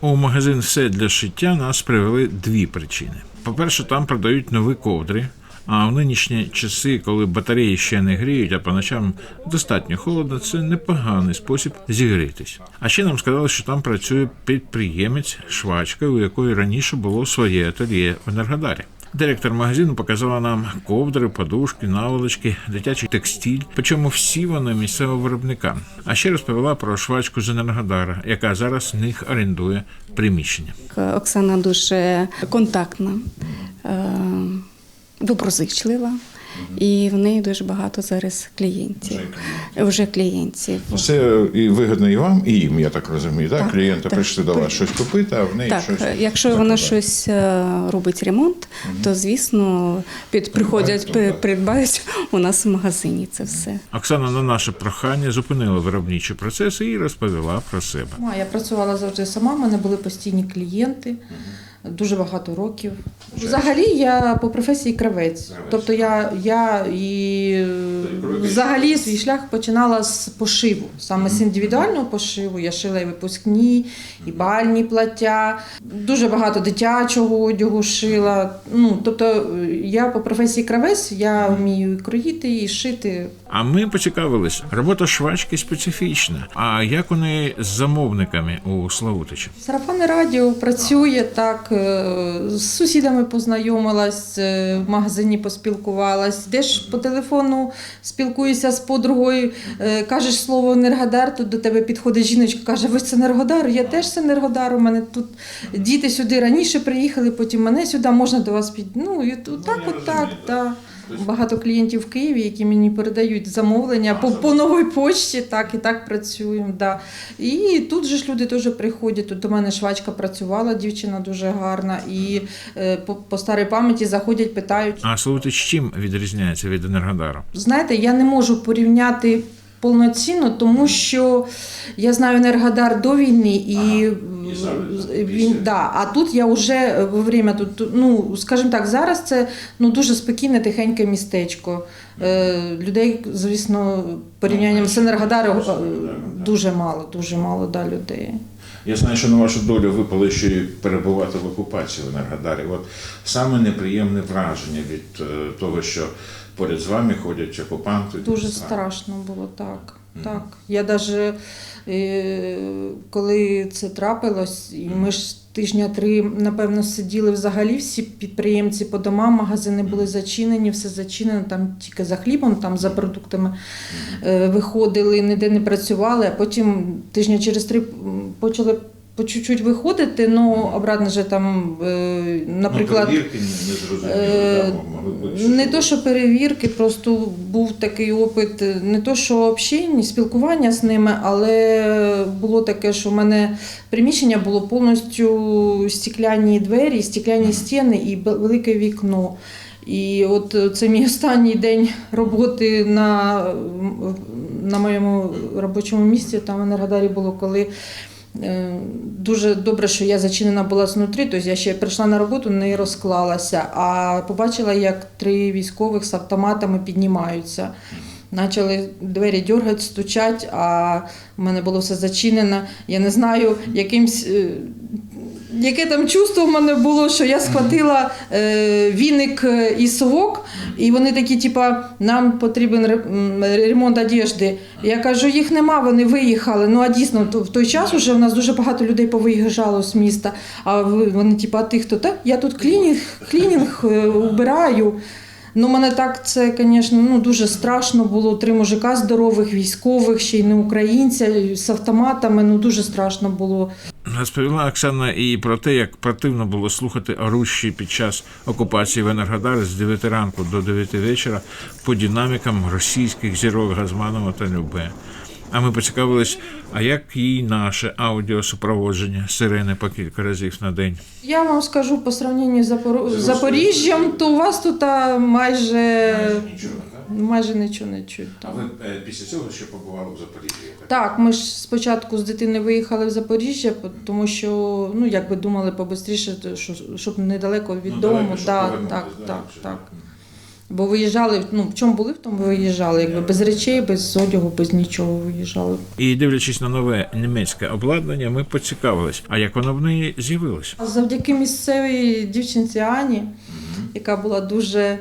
У магазин все для шиття нас привели дві причини. По-перше, там продають нові ковдри. А в нинішні часи, коли батареї ще не гріють, а по ночам достатньо холодно, це непоганий спосіб зігрітись. А ще нам сказали, що там працює підприємець швачка, у якої раніше було своє ательє в Енергодарі. Директор магазину показала нам ковдри, подушки, наволочки, дитячий текстиль, причому всі вони місцевого виробника. А ще розповіла про швачку з Енергодара, яка зараз в них орендує приміщення. Оксана дуже контактна, е, доброзичлива, і в неї дуже багато зараз клієнтів. Вже клієнтів. Це і вигідно і вам, і їм, я так розумію. Так? Так, Клієнти так. прийшли до вас щось купити, а в неї Так, щось. якщо вона щось е, робить ремонт, то звісно під приходять, придбають у нас в магазині це все. Оксана на наше прохання зупинила виробничі процеси і розповіла про себе. Сама я працювала завжди сама, в мене були постійні клієнти. Дуже багато років. Взагалі я по професії кравець. Тобто я, я і е, взагалі свій шлях починала з пошиву, саме з індивідуального пошиву. Я шила і випускні, і бальні плаття, дуже багато дитячого одягу шила. Ну, тобто е, я по професії кравець, я вмію і кроїти, і шити. А ми поцікавились, робота швачки специфічна. А як у неї з замовниками у Славутичі? Сарафанне радіо працює так. Е, З сусідами познайомилась, е, в магазині поспілкувалась. Де ж по телефону спілкуєшся з подругою, е, кажеш слово енергодар, тут до тебе підходить жіночка, каже: ви з Енергодар? Я теж з Енергодар. У мене тут діти сюди раніше приїхали, потім мене сюди можна до вас під. Ну і от так, от так. Так. Багато клієнтів в Києві, які мені передають замовлення по, по новій почті, так і так працюємо. Да. І тут же ж люди теж приходять. Тут до мене швачка працювала, дівчина дуже гарна. І е, по, по старій пам'яті заходять, питають. А Славутич чим відрізняється від Енергодару? Знаєте, я не можу порівняти повноцінно, тому що я знаю Енергодар до війни і, він, да, а тут я вже во время тут, ну скажімо так, зараз це ну дуже спокійне, тихеньке містечко. Е, людей, звісно, порівнянням з Енергодаром е, дуже мало, дуже мало да, людей. Я знаю, що на вашу долю випало ще й перебувати в окупації в Енергодарі. От саме неприємне враження від е, того, що поряд з вами ходять окупанти. Дуже страшно було так. Так. Я навіть коли це трапилось, і ми ж тижня три, напевно, сиділи взагалі всі підприємці по домам, магазини були зачинені, все зачинено, там тільки за хлібом, там за продуктами е, виходили, ніде не працювали, а потім тижня через три почали по чуть-чуть виходити, ну обратно вже там, е, наприклад. Ну, перевірки не, зрозуміло, Е, да, Не то, що перевірки, просто був такий опит, не то, що общення, спілкування з ними, але було таке, що в мене приміщення було повністю стекляні двері, стекляні стіни і велике вікно. І от це мій останній день роботи на, на моєму робочому місці, там в Енергодарі було, коли Е, Дуже добре, що я зачинена була знутрі, тобто я ще прийшла на роботу, не розклалася, а побачила, як три військових з автоматами піднімаються. Почали двері дергати, стучать, а в мене було все зачинено. Я не знаю, якимсь. Яке там чувство в мене було, що я схватила е, віник е, і совок, і вони такі, типа, нам потрібен ре- ремонт одежди. Я кажу, їх нема, вони виїхали. Ну а дійсно, в той час уже в нас дуже багато людей повиїжджало з міста. А вони, типа, а ти хто? Та я тут клінінг, клінінг е, убираю. Ну, мене так це, звісно, ну дуже страшно було. Три мужика здорових, військових, ще й не українця з автоматами. Ну дуже страшно було. Розповіла Оксана і про те, як противно було слухати орущі під час окупації в Енергодарі з 9 ранку до 9 вечора по динамікам російських зірок Газманова та Любе. А ми поцікавились, а як їй наше аудіосупроводження сирени по кілька разів на день. Я вам скажу по сравненню з Запор... Запоріжжям, то у вас тут а, майже, Нічого, так? майже нічого не чуть. А ви е, після цього ще побували в Запоріжжі? так? Так, ми ж спочатку з дитини виїхали в Запоріжжя, по- тому що ну якби думали побистріше, щоб недалеко від Ну, дому. далеко, щоб так, так, так, так. Бо виїжджали, ну в чому були, в тому виїжджали. Якби без речей, без одягу, без нічого виїжджали. І дивлячись на нове німецьке обладнання, ми поцікавились, а як воно в неї з'явилось? Завдяки місцевій дівчинці Ані, яка була дуже.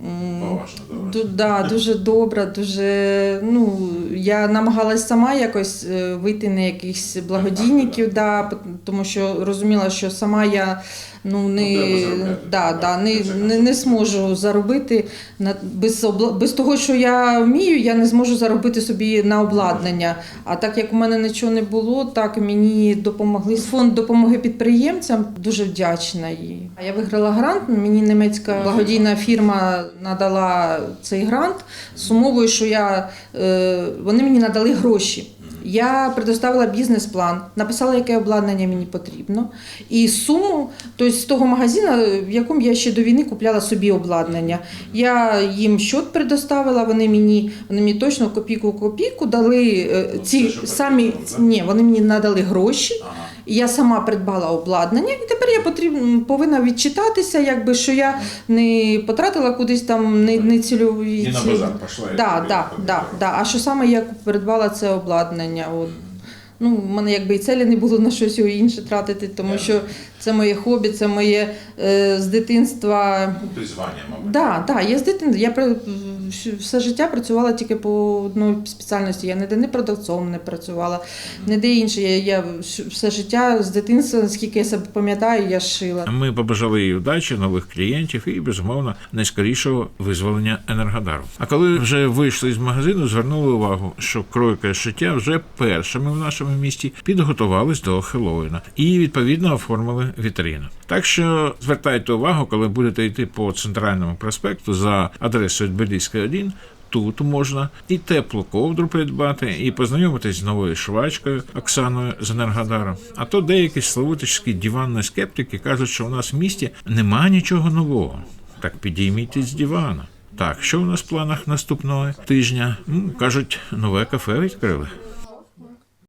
Поважно до. Ду- да, дуже добра, дуже. Ну, я намагалась сама якось е, вийти на якихось благодійників, да, тому що розуміла, що сама я ну, не, да, да, не, не, не зможу заробити на, без, обла, без того, що я вмію, я не зможу заробити собі на обладнання. А так як у мене нічого не було, так мені допомогли. Фонд допомоги підприємцям дуже вдячна їй. Я виграла грант. Мені німецька благодійна фірма надала цей грант з умовою, що я, е, вони мені надали гроші. Я предоставила бізнес-план, написала, яке обладнання мені потрібно, і суму, тобто з того магазину, в якому я ще до війни купляла собі обладнання. Я їм счет предоставила, вони мені, вони мені точно копійку-копійку дали е, ці самі ні, вони мені надали гроші. Я сама придбала обладнання, і тепер я потрібно повинна відчитатися, якби що я не потратила кудись там не, не цільові. І на базар пішла. Да, да, да, да. А що саме я придбала це обладнання? От. Ну, в мене якби і целі не було на щось інше тратити, тому що це моє хобі, це моє е, з дитинства. Ну, призвання, мабуть. Да, да, я з дитинства. Я все життя працювала тільки по одній спеціальності. Я ніде не продавцом не працювала, ніде інше. Я, я все життя з дитинства, наскільки я себе пам'ятаю, я шила. Ми побажали їй удачі, нових клієнтів і, безумовно, найскорішого визволення енергодару. А коли вже вийшли з магазину, звернули увагу, що кройка і шиття вже першими в нашому місті підготувались до Хеллоуіна і відповідно оформили вітрину. Так що звертайте увагу, коли будете йти по центральному проспекту за адресою Тбиліська 1, Тут можна і теплу ковдру придбати, і познайомитись з новою швачкою Оксаною з Енергодару. А то деякі славутичські диванні скептики кажуть, що у нас в місті нема нічого нового. Так підійміть з дивана. Так, що у нас в планах наступного тижня? М, кажуть, нове кафе відкрили.